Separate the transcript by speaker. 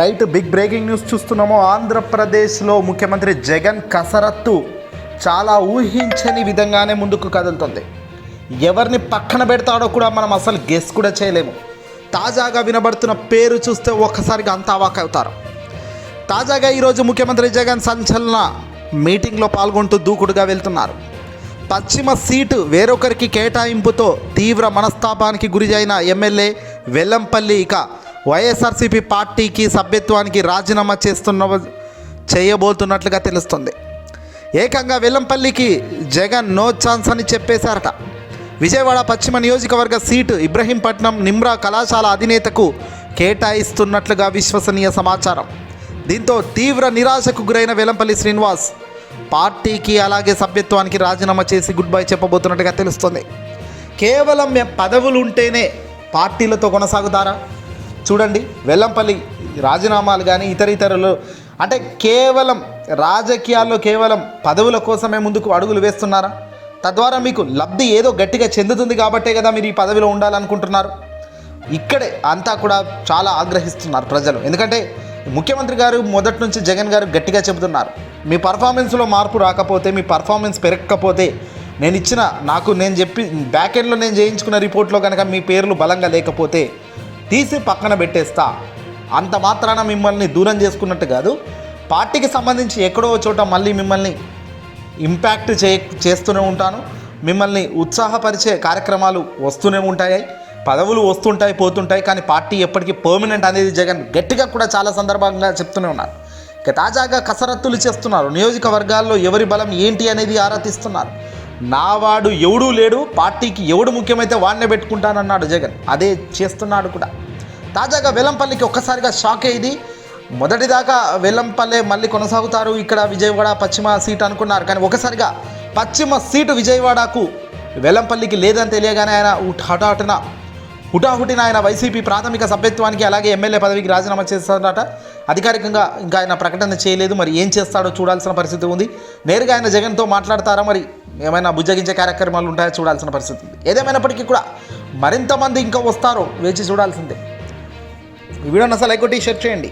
Speaker 1: Right big breaking news చూస్తున్నాము. ఆంధ్రప్రదేశ్లో ముఖ్యమంత్రి జగన్ కసరత్తు చాలా ఊహించని విధంగానే ముందుకు కదులుతుంది. ఎవరిని పక్కన పెడతాడో కూడా మనం అసలు గెస్ కూడా చేయలేము. తాజాగా వినబడుతున్న పేరు చూస్తే ఒక్కసారిగా అంతా అవాక్ అవుతారు తాజాగా ఈరోజు ముఖ్యమంత్రి జగన్ సంచలన మీటింగ్లో పాల్గొంటూ దూకుడుగా వెళ్తున్నారు. పశ్చిమ సీటు వేరొకరికి కేటాయింపుతో తీవ్ర మనస్తాపానికి గురి అయిన ఎమ్మెల్యే వెల్లంపల్లి ఇక వైఎస్ఆర్సీపీ పార్టీకి సభ్యత్వానికి రాజీనామా చేస్తున్న చేయబోతున్నట్లుగా తెలుస్తుంది. ఏకంగా వెల్లంపల్లికి జగన్ నో ఛాన్స్ అని చెప్పేశారట. విజయవాడ పశ్చిమ నియోజకవర్గ సీటు ఇబ్రహీంపట్నం నిమ్రా కళాశాల అధినేతకు కేటాయిస్తున్నట్లుగా విశ్వసనీయ సమాచారం. దీంతో తీవ్ర నిరాశకు గురైన వెలంపల్లి శ్రీనివాస్ పార్టీకి అలాగే సభ్యత్వానికి రాజీనామా చేసి గుడ్ బై చెప్పబోతున్నట్టుగా తెలుస్తుంది. కేవలం పదవులు ఉంటేనే పార్టీలతో కొనసాగుతారా? చూడండి వెల్లంపల్లి రాజీనామాలు కానీ ఇతర ఇతరులు అంటే కేవలం రాజకీయాల్లో కేవలం పదవుల కోసమే ముందుకు అడుగులు వేస్తున్నారా? తద్వారా మీకు లబ్ధి ఏదో గట్టిగా చెందుతుంది కాబట్టే కదా మీరు ఈ పదవిలో ఉండాలనుకుంటున్నారు. ఇక్కడే అంతా కూడా చాలా ఆగ్రహిస్తున్నారు ప్రజలు. ఎందుకంటే ముఖ్యమంత్రి గారు మొదటి నుంచి జగన్ గారు గట్టిగా చెబుతున్నారు. మీ పర్ఫార్మెన్స్లో మార్పు రాకపోతే మీ పర్ఫార్మెన్స్ పెరగకపోతే నేను ఇచ్చిన నాకు నేను చెప్పి బ్యాక్ ఎండ్లో నేను చేయించుకున్న రిపోర్ట్లో కనుక మీ పేర్లు బలంగా లేకపోతే తీసి పక్కన పెట్టేస్తా. అంత మాత్రాన మిమ్మల్ని దూరం చేసుకున్నట్టు కాదు. పార్టీకి సంబంధించి ఎక్కడో చోట మళ్ళీ మిమ్మల్ని ఇంపాక్ట్ చే చేస్తూనే ఉంటాను. మిమ్మల్ని ఉత్సాహపరిచే కార్యక్రమాలు వస్తూనే ఉంటాయి. పదవులు వస్తుంటాయి పోతుంటాయి. కానీ పార్టీ ఎప్పటికీ పర్మనెంట్ అనేది జగన్ గట్టిగా కూడా చాలా సందర్భంగా చెప్తూనే ఉన్నారు. ఇక తాజాగా కసరత్తులు చేస్తున్నారు. నియోజకవర్గాల్లో ఎవరి బలం ఏంటి అనేది ఆరా తీస్తున్నారు. నావాడు ఎవడూ లేడు పార్టీకి ఎవడు ముఖ్యమైతే వాడినే పెట్టుకుంటానన్నాడు జగన్. అదే చేస్తున్నాడు కూడా. తాజాగా వెల్లంపల్లికి ఒక్కసారిగా షాక్ అయ్యింది. మొదటిదాకా వెల్లంపల్లె మళ్ళీ కొనసాగుతారు. ఇక్కడ విజయవాడ పశ్చిమ సీట్ అనుకున్నారు. కానీ ఒకసారిగా పశ్చిమ సీటు విజయవాడకు వెల్లంపల్లికి లేదని తెలియగానే ఆయన హఠాటున హుటాహుటిన ఆయన వైసీపీ ప్రాథమిక సభ్యత్వానికి అలాగే ఎమ్మెల్యే పదవికి రాజీనామా చేస్తాడట అధికారికంగా ఇంకా ఆయన ప్రకటన చేయలేదు. మరి ఏం చేస్తాడో చూడాల్సిన పరిస్థితి ఉంది. నేరుగా ఆయన జగన్తో మాట్లాడతారా మరి? ఏమైనా బుజ్జగించే కార్యక్రమాలు ఉంటాయో చూడాల్సిన పరిస్థితి ఉంది. ఏదేమైనప్పటికీ కూడా మరింతమంది ఇంకా వస్తారో వేచి చూడాల్సిందే. ఈ వీడియోని అసలు లైక్ కొట్టి షేర్ చేయండి.